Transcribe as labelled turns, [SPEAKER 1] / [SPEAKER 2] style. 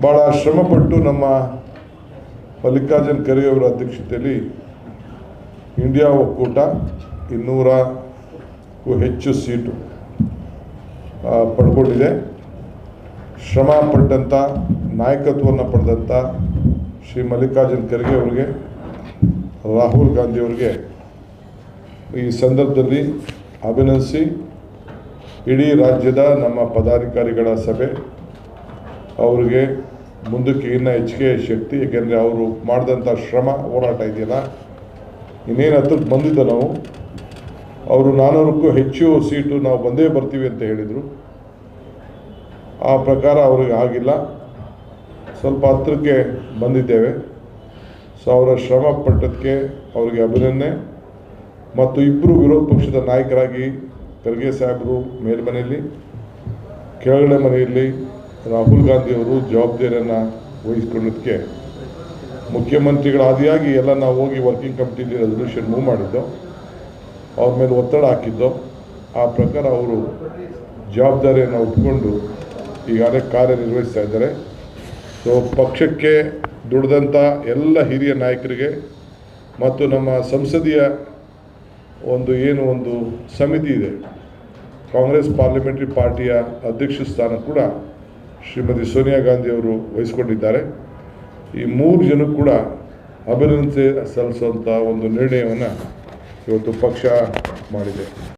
[SPEAKER 1] ಭಾಳ ಶ್ರಮಪಟ್ಟು ನಮ್ಮ ಮಲ್ಲಿಕಾರ್ಜುನ್ ಖರ್ಗೆ ಅವರ ಅಧ್ಯಕ್ಷತೆಯಲ್ಲಿ ಇಂಡಿಯಾ ಒಕ್ಕೂಟ ಇನ್ನೂರಕ್ಕೂ ಹೆಚ್ಚು ಸೀಟು ಪಡ್ಕೊಂಡಿದೆ. ಶ್ರಮ ಪಟ್ಟಂಥ ನಾಯಕತ್ವವನ್ನು ಪಡೆದಂಥ ಶ್ರೀ ಮಲ್ಲಿಕಾರ್ಜುನ್ ಖರ್ಗೆ ಅವರಿಗೆ, ರಾಹುಲ್ ಗಾಂಧಿಯವರಿಗೆ ಈ ಸಂದರ್ಭದಲ್ಲಿ ಅಭಿನಂದಿಸಿ. ಇಡೀ ರಾಜ್ಯದ ನಮ್ಮ ಪದಾಧಿಕಾರಿಗಳ ಸಭೆ ಅವರಿಗೆ ಮುಂದಕ್ಕೆ ಇನ್ನೂ ಹೆಚ್ಚಿಗೆ ಶಕ್ತಿ ಏಕೆಂದರೆ ಅವರು ಮಾಡಿದಂಥ ಶ್ರಮ ಹೋರಾಟ ಇದೆಯಲ್ಲ, ಇನ್ನೇನು ಹತ್ರಕ್ಕೆ ಬಂದಿದ್ದ ನಾವು, ಅವರು ನಾನೂರಕ್ಕೂ ಹೆಚ್ಚು ಸೀಟು ನಾವು ಬಂದೇ ಬರ್ತೀವಿ ಅಂತ ಹೇಳಿದರು. ಆ ಪ್ರಕಾರ ಅವ್ರಿಗೆ ಆಗಿಲ್ಲ. ಸ್ವಲ್ಪ ಹತ್ತಿರಕ್ಕೆ ಬಂದಿದ್ದೇವೆ. ಸೊ ಅವರ ಶ್ರಮ ಪಟ್ಟದಕ್ಕೆ ಅವರಿಗೆ ಅಭಿನಂದನೆ. ಮತ್ತು ಇಬ್ಬರು ವಿರೋಧ ಪಕ್ಷದ ನಾಯಕರಾಗಿ ಖರ್ಗೆ ಸಾಹೇಬರು ಮೇಲ್ಮನೆಯಲ್ಲಿ, ಕೆಳಗಡೆ ಮನೆಯಲ್ಲಿ ರಾಹುಲ್ ಗಾಂಧಿ ಅವರು ಜವಾಬ್ದಾರಿಯನ್ನು ವಹಿಸ್ಕೊಳ್ಳೋದಕ್ಕೆ ಮುಖ್ಯಮಂತ್ರಿಗಳ ಆದಿಯಾಗಿ ಎಲ್ಲ ನಾವು ಹೋಗಿ ವರ್ಕಿಂಗ್ ಕಮಿಟಿಲಿ ರೆಸಲ್ಯೂಷನ್ ಮೂವ್ ಮಾಡಿದ್ದು, ಅವ್ರ ಮೇಲೆ ಒತ್ತಡ ಹಾಕಿದ್ದು, ಆ ಪ್ರಕಾರ ಅವರು ಜವಾಬ್ದಾರಿಯನ್ನು ಒಪ್ಪಿಕೊಂಡು ಈಗಾಗಲೇ ಕಾರ್ಯನಿರ್ವಹಿಸ್ತಾ ಇದ್ದಾರೆ. ಸೊ ಪಕ್ಷಕ್ಕೆ ದುಡಿದಂಥ ಎಲ್ಲ ಹಿರಿಯ ನಾಯಕರಿಗೆ ಮತ್ತು ನಮ್ಮ ಸಂಸದೀಯ ಒಂದು ಏನು ಒಂದು ಸಮಿತಿ ಇದೆ, ಕಾಂಗ್ರೆಸ್ ಪಾರ್ಲಿಮೆಂಟ್ರಿ ಪಾರ್ಟಿಯ ಅಧ್ಯಕ್ಷ ಸ್ಥಾನ ಕೂಡ ಶ್ರೀಮತಿ ಸೋನಿಯಾ ಗಾಂಧಿ ಅವರು ವಹಿಸ್ಕೊಂಡಿದ್ದಾರೆ. ಈ ಮೂರು ಜನ ಕೂಡ ಅಭಿನಂದನೆ ಸಲ್ಲಿಸುವಂಥ ಒಂದು ನಿರ್ಣಯವನ್ನು ಇವತ್ತು ಪಕ್ಷ ಮಾಡಿದೆ.